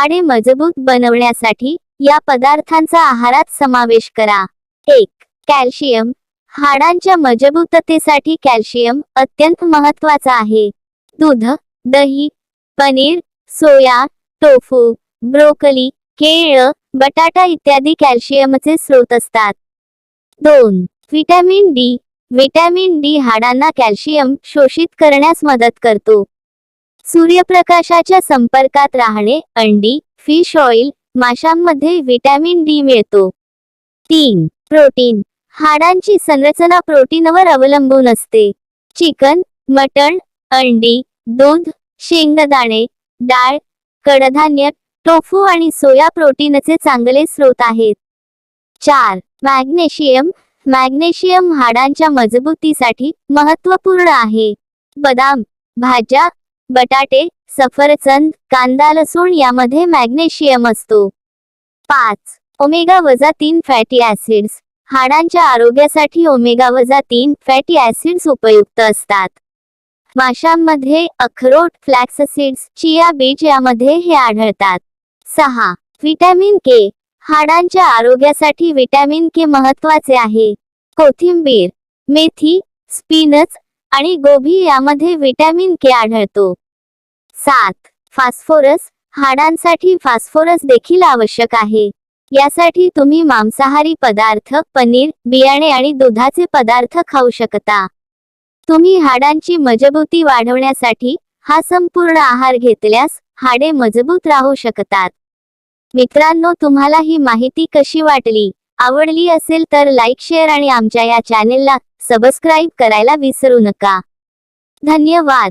हाडे मजबूत बनवण्यासाठी या पदार्थांचा आहारात समावेश करा. एक कॅल्शियम. हाडांच्या मजबूततेसाठी कॅल्शियम अत्यंत महत्त्वाचा आहे. दूध दही पनीर सोया टोफू ब्रोकली केळ बटाटा इत्यादी कॅल्शियमचे स्रोत असतात. दोन व्हिटॅमिन डी. व्हिटॅमिन डी हाडांना कॅल्शियम शोषित करण्यास मदत करतो. सूर्यप्रकाशाच्या संपर्कात राहणे अंडी फिश ऑइल माशांमध्ये व्हिटॅमिन डी मिळतो. तीन प्रोटीन. हाडांची संरचना प्रोटीनवर अवलंबून असते. चिकन मटण अंडी दूध शेंगदाणे डाळ कडधान्य टोफू आणि सोया प्रोटीनचे चांगले स्रोत आहेत. चार मॅग्नेशियम. मॅग्नेशियम हाडांच्या मजबूतीसाठी महत्त्वपूर्ण आहे. बदाम भाज्या बटाटे सफरचंद कांदा लसूण यामध्ये मॅग्नेशियम असतो. पाच. ओमेगा वजा तीन फॅटी ऍसिड्स हाडांच्या आरोग्यासाठी ओमेगा वजा तीन फॅटी ऍसिड्स उपयुक्त असतात. माशांमध्ये अखरोट फ्लॅक्स सीड्स चिया बीज यामध्ये हे आढळतात. सहा. Vitamin K. हाडांच्या आरोग्यासाठी व्हिटॅमिन के महत्त्वाचे आहे. कोथिंबीर मेथी स्पिनच आणि गोभी यामध्ये व्हिटॅमिन के आढळतो. सात. फास्फोरस हाडांसाठी फास्फोरस देखील आवश्यक आहे. यासाठी तुम्ही मांसाहारी पदार्थ पनीर बियाणे आणि दुधाचे पदार्थ खाऊ शकता. तुम्ही हाडांची मजबूती वाढवण्यासाठी हा संपूर्ण आहार घेतल्यास हाडे मजबूत राहू शकतात. मित्रांनो तुम्हाला ही माहिती कशी वाटली? आवडली असेल तर लाईक शेअर आणि आमच्या या चॅनेलला सबस्क्राईब करायला विसरू नका. धन्यवाद.